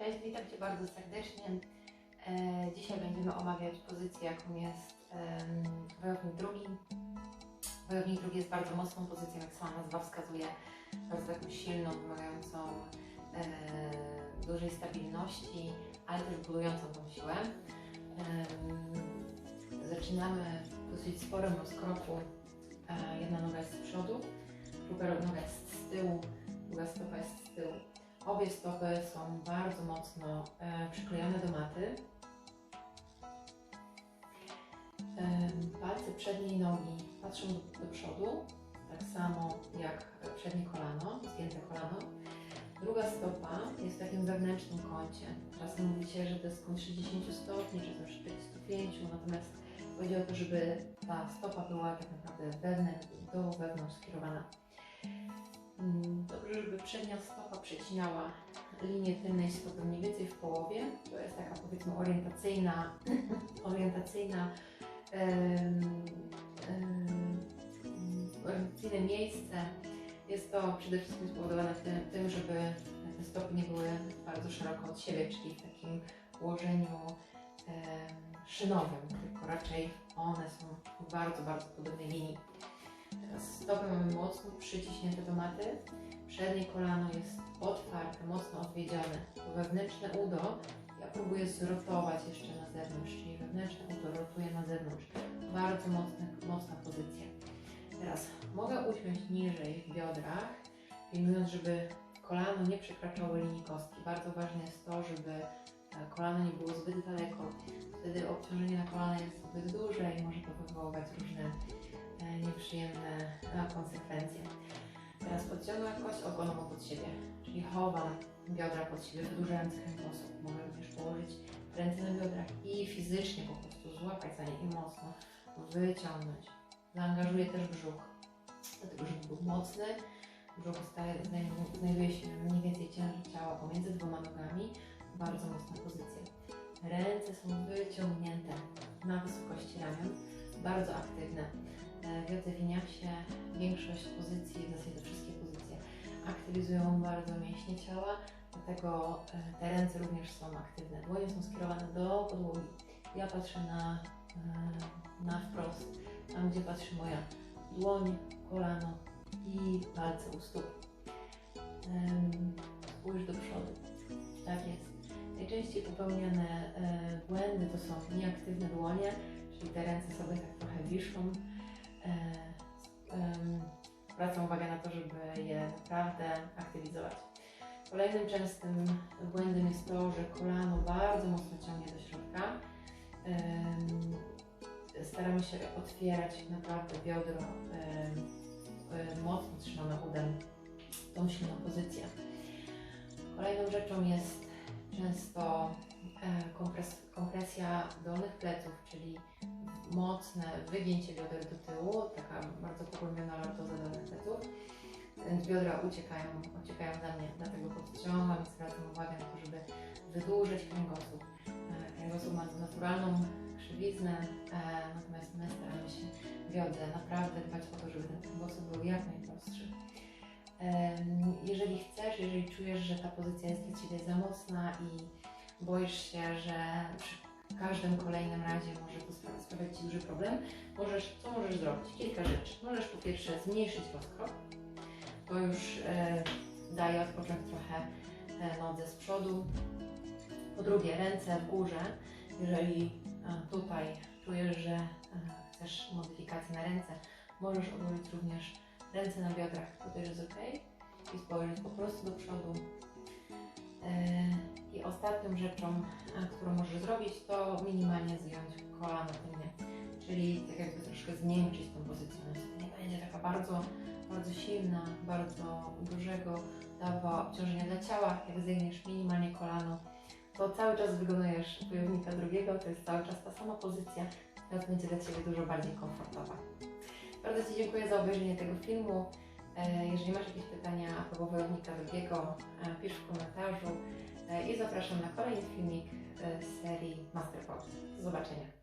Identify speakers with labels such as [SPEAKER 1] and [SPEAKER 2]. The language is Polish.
[SPEAKER 1] Cześć, witam Cię bardzo serdecznie. E, Dzisiaj będziemy omawiać pozycję, jaką jest wojownik drugi. Wojownik drugi jest bardzo mocną pozycją, jak sama nazwa wskazuje, bardzo taką silną, wymagającą e, dużej stabilności, ale też budującą tą siłę. Zaczynamy w dosyć sporym rozkroku. E, Jedna noga jest z przodu, druga noga jest z tyłu, Obie stopy są bardzo mocno e, przyklejone do maty. Em, palce przedniej nogi patrzą do, do przodu, tak samo jak przednie kolano, zgięte kolano. Druga stopa jest w takim wewnętrznym kącie. Czasem mówi się, że to jest kąt 60 stopni, czy też 45, natomiast chodzi o to, żeby ta stopa była tak naprawdę wewnętrz, do wewnątrz skierowana. Mm, Dobrze, żeby przednia stopa przecinała linię tylnej stopy mniej więcej w połowie. To jest taka powiedzmy orientacyjna, orientacyjna, orientacyjne miejsce. Jest to przede wszystkim spowodowane tym, żeby te stopy nie były bardzo szeroko od siebie, czyli w takim ułożeniu szynowym, tylko raczej one są w bardzo, bardzo podobnej linii. Stopy mamy mocno przyciśnięte do maty. Przednie kolano jest otwarte, mocno odwiedzione. Wewnętrzne udo ja próbuję zrotować jeszcze na zewnątrz, czyli wewnętrzne udo rotuje na zewnątrz. Bardzo mocna, mocna pozycja. Teraz mogę usiąść niżej w biodrach, pilnując, żeby kolano nie przekraczało linii kostki. Bardzo ważne jest to, żeby e, kolano nie było zbyt daleko. Wtedy obciążenie na kolana jest zbyt duże i może to wywoływać różne e, nieprzyjemne e, konsekwencje. Teraz podciągam kość ogonową pod siebie, czyli chowam biodra pod siebie, wydłużając kręgosłup. Mogę również położyć ręce na biodrach i fizycznie po prostu złapać za nie i mocno wyciągnąć. Zaangażuję też brzuch, dlatego żeby był mocny. Brzuch staje, znajdu- znajduje się mniej więcej ciężar ciała pomiędzy dwoma nogami. Bardzo pozycja. Ręce są wyciągnięte na wysokości ramion, bardzo aktywne. E, W jodze winiaksie większość pozycji, w zasadzie wszystkie pozycje aktywizują bardzo mięśnie ciała, dlatego e, te ręce również są aktywne. Dłonie są skierowane do podłogi. Ja patrzę na, e, na wprost, tam gdzie patrzy moja dłoń, kolano i palce u stóp. Spójrz do przodu. Tak jest. Najczęściej popełniane są nieaktywne dłonie, czyli te ręce sobie tak trochę wiszą. E, zwracam uwagę na to, żeby je naprawdę aktywizować. Kolejnym częstym błędem jest to, że kolano bardzo mocno ciągnie do środka. Staramy się otwierać naprawdę biodro, mocno trzymamy udem tą silną pozycję. Kolejną rzeczą jest często e, kompres, kompresja dolnych pleców, czyli mocne wygięcie bioder do tyłu, taka bardzo pogłębiona lordoza dolnych pleców. Biodra uciekają, uciekają za mnie, dlatego podciągam i zwracam uwagę na to, żeby wydłużyć kręgosłup. E, Kręgosłup ma naturalną krzywiznę, e, natomiast my staramy się w jodze naprawdę dbać o to, żeby ten kręgosłup był jak najprostszy. Jeżeli chcesz, jeżeli czujesz, że ta pozycja jest dla Ciebie za mocna i boisz się, że przy każdym kolejnym razie może to spra- sprawiać Ci duży problem, możesz, co możesz zrobić? Kilka rzeczy. Możesz po pierwsze zmniejszyć rozkrok. To już e, daje odpocząć trochę e, nodze z przodu. Po drugie, ręce w górze. Jeżeli e, tutaj czujesz, że chcesz modyfikacji na ręce, możesz odłożyć również ręce na biodrach, to też jest ok. I spojrzeć po prostu do przodu. E, I ostatnią rzeczą, którą możesz zrobić, to minimalnie zjąć kolano tylnie. Czyli tak jakby troszkę zmiękczyć tą pozycję. Nie będzie taka bardzo, bardzo silna, bardzo dużego dawała obciążenia dla ciała. Jak zdejmiesz minimalnie kolano, to cały czas wykonujesz wojownika drugiego, to jest cały czas ta sama pozycja, teraz będzie dla Ciebie dużo bardziej komfortowa. Bardzo Ci dziękuję za obejrzenie tego filmu. E, Jeżeli masz jakieś pytania a propos wojownika drugiego, e, pisz w komentarzu e, i zapraszam na kolejny filmik z serii Master Pose. Do zobaczenia.